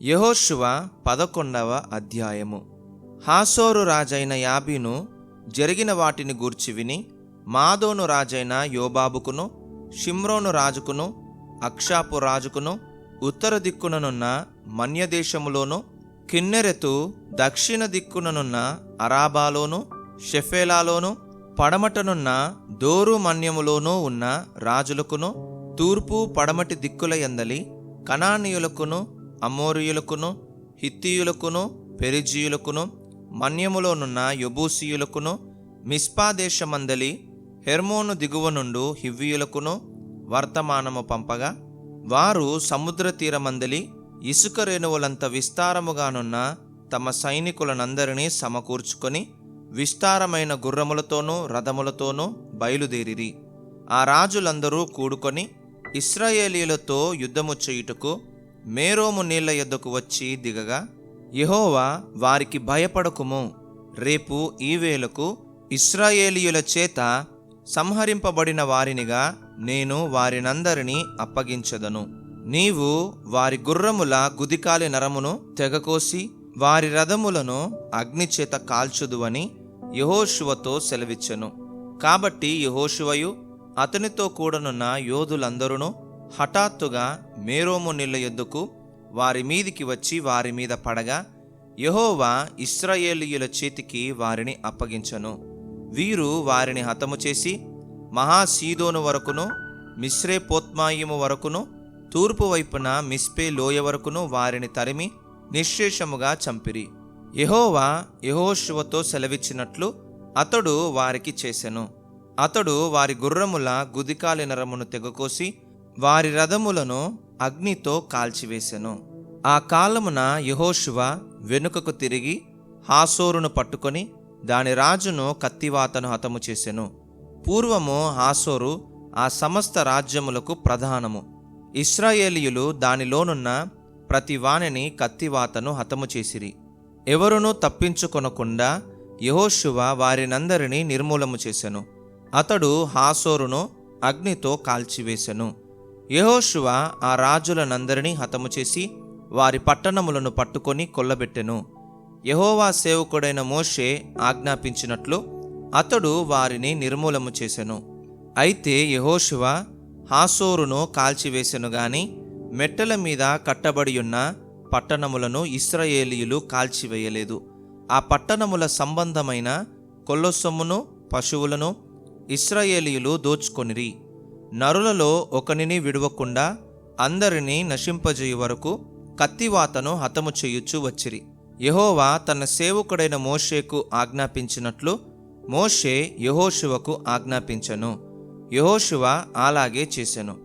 యహోశువ పదకొండవ అధ్యాయము. హాసోరు రాజైన యాబీను జరిగిన వాటిని గూర్చి విని మాదోను రాజైన యోబాబుకును షిమ్రోను రాజుకును అక్షాపు రాజుకును ఉత్తర దిక్కుననున్న మన్యదేశములోను కిన్నెరెతు దక్షిణ దిక్కుననున్న అరాబాలోను షెఫేలాలోను పడమటనున్న దోరు మన్యములోనూ ఉన్న రాజులకును తూర్పు పడమటి దిక్కుల ఎందలి కణానీయులకును అమోరియులకును హిత్తీయులకును పెరిజీయులకును మన్యములోనున్న యబూసీయులకును మిస్పాదేశమందలి హెర్మోను దిగువ నుండు హివ్వీయులకును వర్తమానము పంపగా వారు సముద్ర తీరమందలి ఇసుక రేణువులంత విస్తారముగానున్న తమ సైనికులనందరినీ సమకూర్చుకొని విస్తారమైన గుర్రములతోనూ రథములతోనూ బయలుదేరిరి. ఆ రాజులందరూ కూడుకొని ఇస్రాయేలీలతో యుద్ధము చేయుటకు మేరోము నీళ్ళ యొద్దకు వచ్చి దిగగా యహోవా వారికి భయపడకుము. రేపు ఈ వేళకు ఇస్రాయేలీయుల చేత సంహరింపబడిన వారినిగా నేను వారినందరినీ అప్పగించదను. నీవు వారి గుర్రముల గుదికాలి నరమును తెగకోసి వారి రథములను అగ్నిచేత కాల్చుదువని యహోషువతో సెలవిచ్చెను. కాబట్టి యహోషువయు అతనితో కూడనున్న యోధులందరూ హఠాత్తుగా మేరోము నీళ్ళ ఎద్దుకు వారి మీదికి వచ్చి వారి మీద పడగా యహోవా ఇస్రాయేలీయుల చేతికి వారిని అప్పగించను. వీరు వారిని హతము చేసి మహాసీదోను వరకును మిశ్రే పోత్మాయిము వరకును తూర్పు వైపున మిస్పే లోయ వరకును వారిని తరిమి నిశ్శేషముగా చంపిరి. యహోవా యహోశివతో సెలవిచ్చినట్లు అతడు వారికి చేసెను. అతడు వారి గుర్రముల గుదికాలి నరమును తెగకోసి వారి రథములను అగ్నితో కాల్చివేశెను ఆ కాలమున యహోశువ వెనుకకు తిరిగి హాసోరును పట్టుకొని దాని రాజును కత్తివాతను హతము చేసెను. పూర్వము హాసోరు ఆ సమస్త రాజ్యములకు ప్రధానము. ఇస్రాయేలీయులు దానిలోనున్న ప్రతి వాణిని కత్తివాతను హతము చేసిరి. ఎవరునూ తప్పించుకొనకుండా యహోశువ వారినందరినీ నిర్మూలము చేసెను. అతడు హాసోరును అగ్నితో కాల్చివేశెను యహోశువ ఆ రాజులనందరినీ హతము చేసి వారి పట్టణములను పట్టుకొని కొల్లబెట్టెను. యహోవా సేవకుడైన మోషే ఆజ్ఞాపించినట్లు అతడు వారిని నిర్మూలము చేసెను. అయితే యహోశివ హాసోరును కాల్చివేసెను గాని మెట్టల మీద కట్టబడియున్న పట్టణములను ఇస్రాయేలీయులు కాల్చివేయలేదు. ఆ పట్టణముల సంబంధమైన కొల్లొసొమ్మును పశువులను ఇస్రాయేలీయులు దోచుకొనిరి. నరులలో ఒకనిని విడవకుండా అందరినీ నశింపజేయు వరకు కత్తివాతను హతము చేయుచు వచ్చిరి. యహోవా తన సేవకుడైన మోషేకు ఆజ్ఞాపించినట్లు మోషే యహోశివకు ఆజ్ఞాపించెను. యహోశివ అలాగే చేసెను.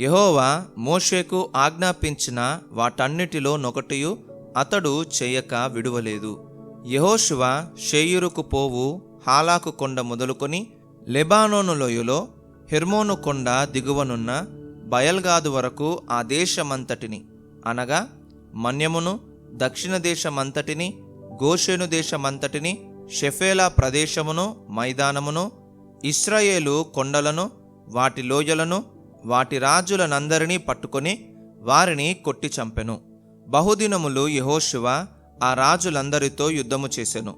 యహోవా మోషేకు ఆజ్ఞాపించిన వాటన్నిటిలో నొకటియు అతడు చేయక విడువలేదు. యహోశివ షేయురుకు పోవు హాలాకు కొండ మొదలుకొని లెబానోను లోయలో హెర్మోను కొండ దిగువనున్న బయల్గాదు వరకు ఆ దేశమంతటిని. అనగా మన్యమును దక్షిణ దేశమంతటిని గోషేను దేశమంతటిని షెఫేలా ప్రదేశమును మైదానమును ఇస్రాయేలు కొండలను వాటి లోయలను వాటి రాజులనందరినీ పట్టుకొని వారిని కొట్టి చంపెను. బహుదినములు యహోశివ ఆ రాజులందరితో యుద్ధము చేసెను.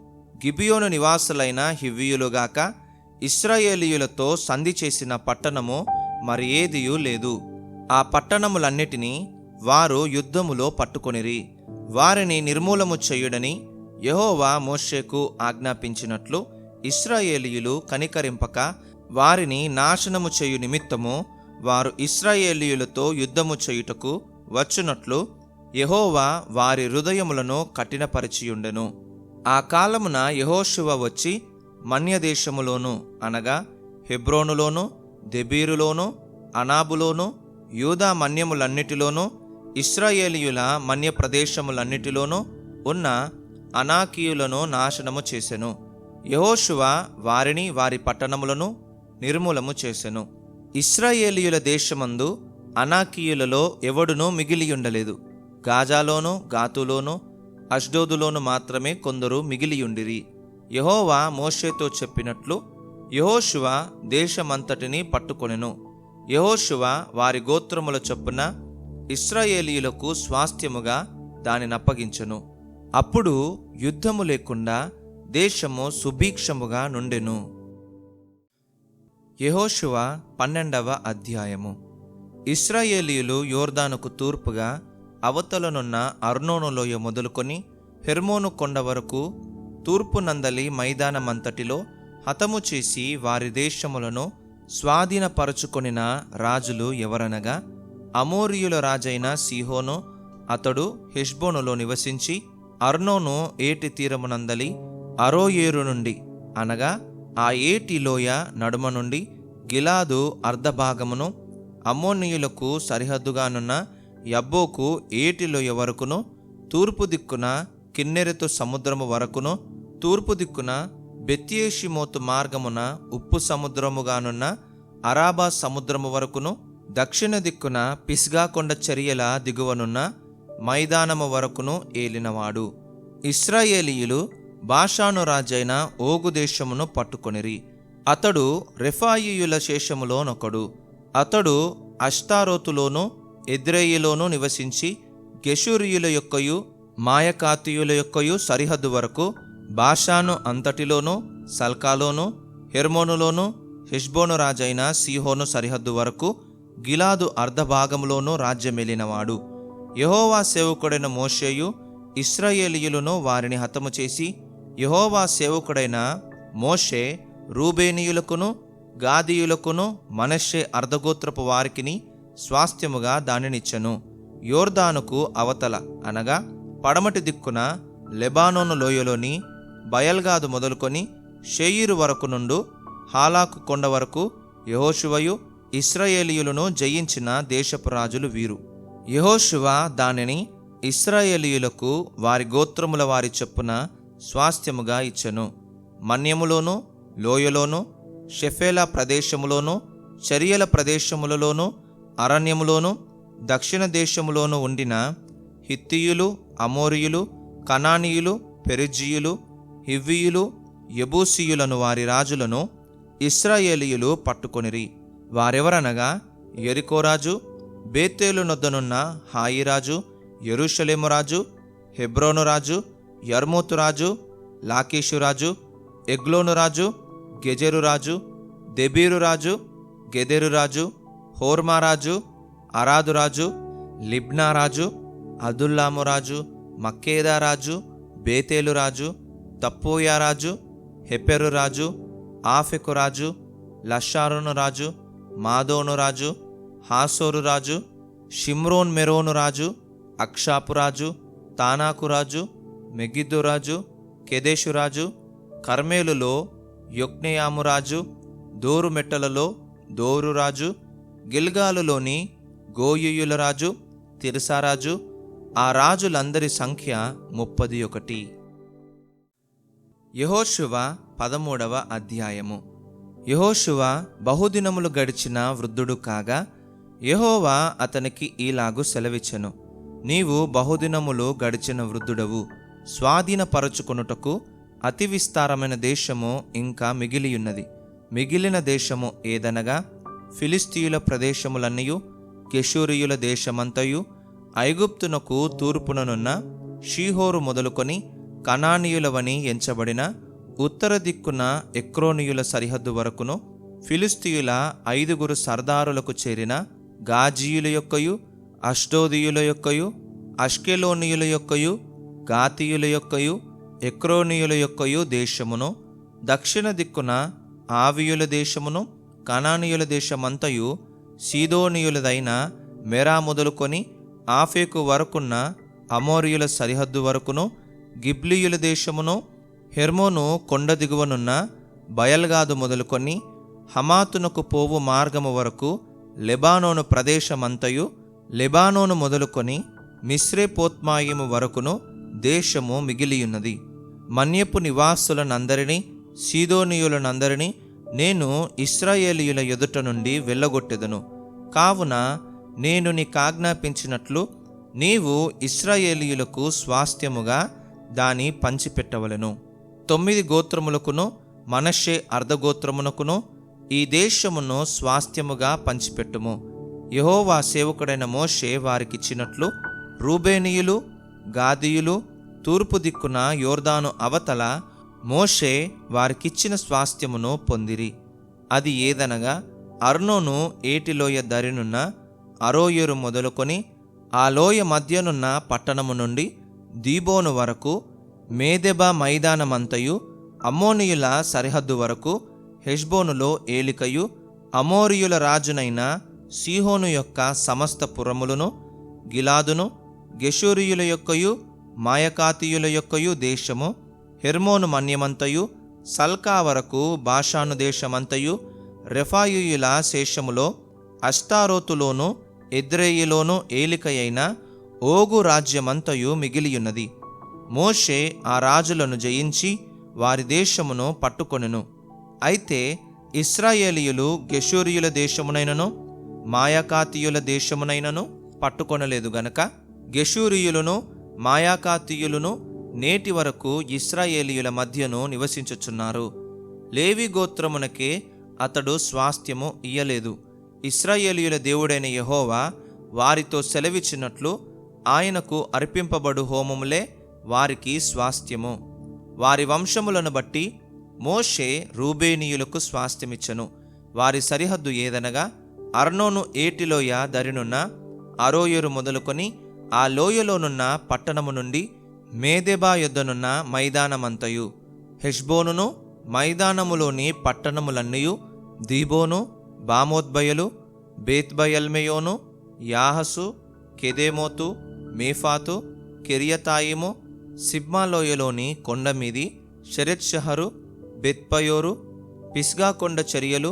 గిబియోను నివాసులైన హివ్వియులుగాక ఇస్రాయేలీయులతో సంధి చేసిన పట్టణము మరి ఏదియూ లేదు. ఆ పట్టణములన్నిటినీ వారు యుద్ధములో పట్టుకొనిరి. వారిని నిర్మూలము చేయుడని యహోవా మోషేకు ఆజ్ఞాపించినట్లు ఇస్రాయేలీయులు కనికరింపక వారిని నాశనము చేయు నిమిత్తము వారు ఇస్రాయేలీయులతో యుద్ధము చేయుటకు వచ్చునట్లు యహోవా వారి హృదయములను కఠినపరిచియుండెను. ఆ కాలమున యహోశివ వచ్చి మన్యదేశములోను అనగా హెబ్రోనులోను దెబీరులోను అనాబులోను యూదా మన్యములన్నిటిలోనూ ఇస్రాయేలీయుల మన్య ప్రదేశములన్నిటిలోనూ ఉన్న అనాకీయులను నాశనము చేసెను. యహోశువ వారిని వారి పట్టణములను నిర్మూలము చేసెను. ఇస్రాయేలీయుల దేశమందు అనాకీయులలో ఎవడునూ మిగిలియుండలేదు. గాజాలోను గాతులోను అష్డోదులోను మాత్రమే కొందరు మిగిలియుండిరి. యహోవా మోషేతో చెప్పినట్లు యహోశివ దేశమంతటిని పట్టుకొనెను. యహోశివ వారి గోత్రముల చొప్పున ఇస్రాయేలీయులకు స్వాస్థ్యముగా దానిని అప్పగించెను. అప్పుడు యుద్ధము లేకుండా దేశము సుభీక్షముగా నుండెను. యహోశివ పన్నెండవ అధ్యాయము. ఇస్రాయేలీలు యోర్దానుకు తూర్పుగా అవతలనున్న అర్నోను లోయ మొదలుకొని హెర్మోను కొండ వరకు తూర్పు నందలి మైదానమంతటిలో హతము చేసి వారి దేశములను స్వాధీనపరచుకొనిన రాజులు ఎవరనగా అమోరియుల రాజైన సిహోను అతడు హెష్బోనులో నివసించి అర్నోను ఏటి తీరమునందలి అరోయేరు నుండి అనగా ఆ ఏటి లోయ నడుమ నుండి గిలాదు అర్ధభాగమును అమోనియులకు సరిహద్దుగానున్న యబ్బోకు ఏటి లోయ వరకును తూర్పు దిక్కున కిన్నెరెతు సముద్రము వరకును తూర్పు దిక్కున బెత్యేషిమోతు మార్గమున ఉప్పు సముద్రముగానున్న అరాబా సముద్రము వరకును దక్షిణ దిక్కున పిస్గా కొండ చర్యల దిగువనున్న మైదానము వరకును ఏలినవాడు. ఇస్రాయేలీయులు బాషాను రాజైన ఓగు దేశమును పట్టుకొనిరి. అతడు రెఫాయియుల శేషములోనొకడు. అతడు అష్టారోతులోను ఎద్రేయిలోనూ నివసించి గెషూరియుల యొక్కయు మాయకాతీయుల యొక్కయు సరిహద్దు వరకు బాషాను అంతటిలోను సల్కాలోను హెర్మోనులోను హెష్బోను రాజైన సీహోను సరిహద్దు వరకు గిలాదు అర్ధభాగంలోనూ రాజ్యమెలినవాడు. యహోవా సేవకుడైన మోషేయు ఇస్రాయేలీయులను వారిని హతము చేసి యహోవా సేవకుడైన మోషే రూబేనీయులకును గాదీయులకును మనషే అర్ధగోత్రపు వారికిని స్వాస్థ్యముగా దానినిచ్చెను. యోర్దానుకు అవతల అనగా పడమటి దిక్కున లెబానోను లోయలోని బయల్గాదు మొదలుకొని షేయిరు వరకు నుండు హాలాకు కొండ వరకు యహోశివయు ఇస్రాయేలీయులను జయించిన దేశపు రాజులు వీరు. యహోశివ దానిని ఇస్రాయేలీయులకు వారి గోత్రముల వారి చొప్పున స్వాస్థ్యముగా ఇచ్చెను. మన్యములోను లోయలోను షెఫేలా ప్రదేశములోను చరియల ప్రదేశములలోను అరణ్యములోను దక్షిణ దేశములోను ఉండిన హిత్తియులు అమోరియులు కనానీయులు పెరిజీయులు హివ్వీయులు యబూసీయులను వారి రాజులను ఇస్రాయేలీయులు పట్టుకొనిరి. వారెవరనగా ఎరికోరాజు బేతేలు నొద్దనున్న హాయిరాజు యెరూషలేము రాజు హెబ్రోను రాజు యర్మూతు రాజు లాకీషు రాజు ఎగ్లోను రాజు గెజెరు రాజు దెబీరు రాజు తప్పోయారాజు రాజు హెపెరు రాజు ఆఫెకు రాజు లషారును రాజు మాదోను రాజు హాసోరు రాజు షిమ్రోన్ మెరోను రాజు అక్షాపు రాజు తానాకు రాజు మెగిద్దు రాజు కెదేషు రాజు కర్మేలులో యొక్నెయాము రాజు దోరు మెట్టలలో దోరు రాజు గిల్గాలులోని గోయుయుల రాజు తిరసారాజు ఆ రాజులందరి సంఖ్య ముప్పది ఒకటి. యహోషువ పదమూడవ అధ్యాయము. యహోషువ బహుదినములు గడిచిన వృద్ధుడు కాగా యహోవా అతనికి ఈలాగు సెలవిచ్చెను. నీవు బహుదినములు గడిచిన వృద్ధుడవు. స్వాధీనపరచుకొనుటకు అతి విస్తారమైన దేశము ఇంకా మిగిలియున్నది. మిగిలిన దేశము ఏదనగా ఫిలిస్తీయుల ప్రదేశములన్నయు కెషూరియుల దేశమంతయు ఐగుప్తునకు తూర్పుననున్న షీహోరు మొదలుకొని కనానీయులవని ఎంచబడిన ఉత్తర దిక్కున ఎక్రోనియుల సరిహద్దు వరకును ఫిలిస్తీయుల ఐదుగురు సర్దారులకు చేరిన గాజీయుల యొక్కయు అష్టోదియుల యొక్కయు అష్కెలోనియుల యొక్కయు గాతీయుల యొక్కయు ఎక్రోనియుల యొక్కయు దేశమును దక్షిణ దిక్కున ఆవియుల దేశమును కణానీయుల దేశమంతయు సీదోనియులదైన మెరా మొదలుకొని ఆఫేకు వరకున్న అమోరియుల సరిహద్దు వరకును గిబ్లియుల దేశమును హెర్మోను కొండ దిగువనున్న బయల్గాదు మొదలుకొని హమాతునకు పోవు మార్గము వరకు లెబానోను ప్రదేశమంతయు లెబానోను మొదలుకొని మిశ్రేపోత్మాయము వరకును దేశము మిగిలియున్నది. మన్యపు నివాసులనందరినీ సీదోనియులనందరినీ నేను ఇస్రాయేలీయుల ఎదుట నుండి వెళ్ళగొట్టెదను. కావున నేను నీకాజ్ఞాపించినట్లు నీవు ఇస్రాయేలీయులకు స్వాస్థ్యముగా దాని పంచిపెట్టవలెను. తొమ్మిది గోత్రములకును మనషే అర్ధగోత్రమునకును ఈ దేశమును స్వాస్థ్యముగా పంచిపెట్టుము. యహోవా సేవకుడైన మోషే వారికిచ్చినట్లు రూబేనీయులు గాదీయులు తూర్పు దిక్కున యోర్దాను అవతల మోషే వారికిచ్చిన స్వాస్థ్యమును పొందిరి. అది ఏదనగా అర్నోను ఏటిలోయ దరినున్న అరోయరు మొదలుకొని ఆ లోయ మధ్యనున్న పట్టణము నుండి దీబోను వరకు మేదెబా మైదానమంతయు అమ్మోనియుల సరిహద్దు వరకు హెష్బోనులో ఏలికయు అమోరియుల రాజునైన సీహోను యొక్క సమస్త పురములను గిలాదును గెషూరియుల యొక్కయు మాయకాతీయుల యొక్కయు దేశము హెర్మోను మన్యమంతయు సల్కా వరకు బాషాను దేశమంతయు రెఫాయుయుల శేషములో అష్టారోతులోను ఎద్రేయిలోను ఏలికయైన ఓగు రాజ్యమంతయు మిగిలియున్నది. మోషే ఆ రాజులను జయించి వారి దేశమును పట్టుకొనెను. అయితే ఇస్రాయేలీయులు గెషూరియుల దేశమునైనను మాయాకాతీయుల దేశమునైనను పట్టుకొనలేదు గనక గెషూరియులను మాయాకాతీయులను నేటి వరకు ఇస్రాయేలీయుల మధ్యను నివసించుచున్నారు. లేవి గోత్రమునకే అతడు స్వాస్థ్యము ఇయ్యలేదు. ఇస్రాయేలీయుల దేవుడైన యహోవా వారితో సెలవిచ్చినట్లు ఆయనకు అర్పింపబడు హోమములే వారికి స్వాస్థ్యము. వారి వంశములను బట్టి మోషే రూబేనీయులకు స్వాస్థ్యమిచ్చను. వారి సరిహద్దు ఏదనగా అర్నోను ఏటిలోయ దరినున్న అరోయరు మొదలుకొని ఆ లోయలోనున్న పట్టణము నుండి మేదెబా యొద్దనున్న మైదానమంతయు హెష్బోనును మైదానములోని పట్టణములన్నయు దీబోను బామోద్బయలు బేత్బయల్మెయోను యాహసు కెదేమోతు మేఫాతు కెరియతాయిము సిబ్మాలోయలోని కొండమీది మీది షహరు బెత్పయోరు పిస్గా కొండ చర్యలు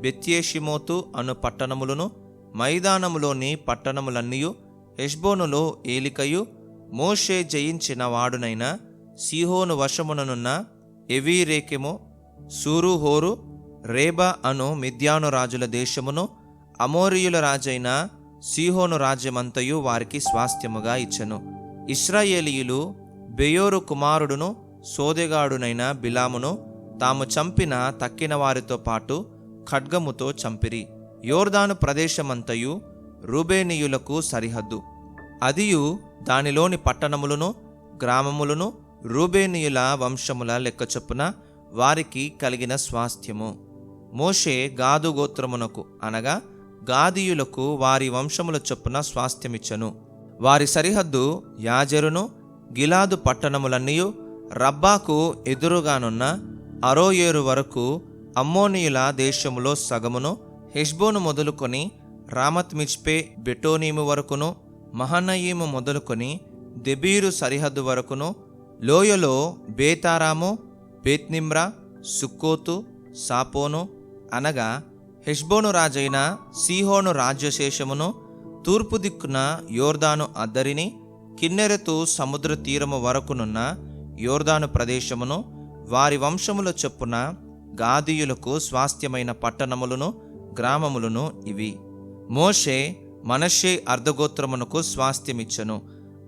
బెత్యేషిమోతు అను పట్టణములను మైదానములోని పట్టణములన్నీయు హెష్బోనులో ఏలికయు మోషే జయించిన వాడునైన సిహోను వశముననున్న ఎవీరేకెము సూరుహోరు రేబా అను మిద్యాను రాజుల దేశమును అమోరియుల రాజైన సీహోను రాజ్యమంతయు వారికి స్వాస్థ్యముగా ఇచ్చెను. ఇస్రాయేలీయులు బెయోరు కుమారుడును సోదెగాడునైన బిలామును తాము చంపిన తక్కిన వారితో పాటు ఖడ్గముతో చంపిరి. యోర్దాను ప్రదేశమంతయు రూబేనీయులకు సరిహద్దు. అదియు దానిలోని పట్టణములను గ్రామములను రూబేనీయుల వంశముల లెక్క చొప్పున వారికి కలిగిన స్వాస్థ్యము. మోషే గాదు గోత్రమునకు అనగా గాదీయులకు వారి వంశముల చొప్పున స్వాస్థ్యమిచ్చను. వారి సరిహద్దు యాజరును గిలాదు పట్టణములన్నీయు రబ్బాకు ఎదురుగానున్న అరోయేరు వరకు అమ్మోనీయుల దేశములో సగమును హెష్బోను మొదలుకొని రామత్ మిచ్పే బెటోనీము వరకును మహనయీము మొదలుకొని దెబీరు సరిహద్దు వరకును లోయలో బేతారాము బేత్నిమ్రా సుక్కోతు సాపోను అనగా హెష్బోను రాజైన సీహోను రాజ్యశేషమును తూర్పు దిక్కున యోర్దాను అద్దరిని కిన్నెరెతు సముద్ర తీరము వరకునున్న యోర్దాను ప్రదేశమును వారి వంశముల చొప్పున గాదీయులకు స్వాస్థ్యమైన పట్టణములను గ్రామములను ఇవి. మోషే మనషే అర్ధగోత్రమునకు స్వాస్థ్యమిచ్చను.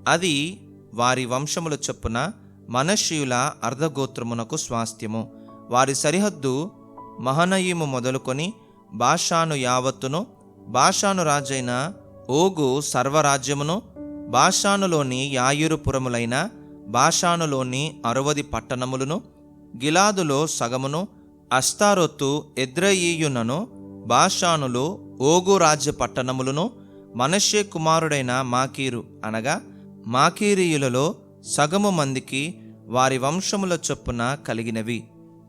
అది వారి వంశముల చొప్పున మనషీయుల అర్ధగోత్రమునకు స్వాస్థ్యము. వారి సరిహద్దు మహనయీము మొదలుకొని బాషాను యావత్తును బాషాను రాజైన ఓగు సర్వరాజ్యమును బాషానులోని యాయురుపురములైన బాషానులోని అరవది పట్టణములను గిలాదులో సగమును అస్తారొత్తు ఎద్రయీయునను బాషానులు ఓగు రాజ్య పట్టణములను మనషే కుమారుడైన మాకీరు అనగా మాకీరీయులలో సగము మందికి వారి వంశముల చొప్పున కలిగినవి.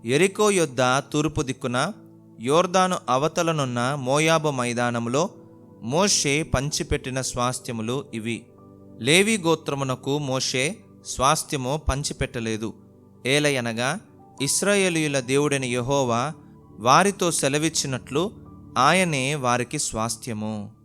ఎరికో యొద్ద తూర్పు దిక్కున యోర్దాను అవతలనున్న మోయాబు మైదానములో మోషే పంచిపెట్టిన స్వాస్థ్యములు ఇవి. లేవి గోత్రమునకు మోషే స్వాస్థ్యము పంచిపెట్టలేదు. ఏలయనగా ఇస్రాయేలీయుల దేవుడైన యెహోవా వారితో సెలవిచ్చినట్లు ఆయనే వారికి స్వాస్థ్యము.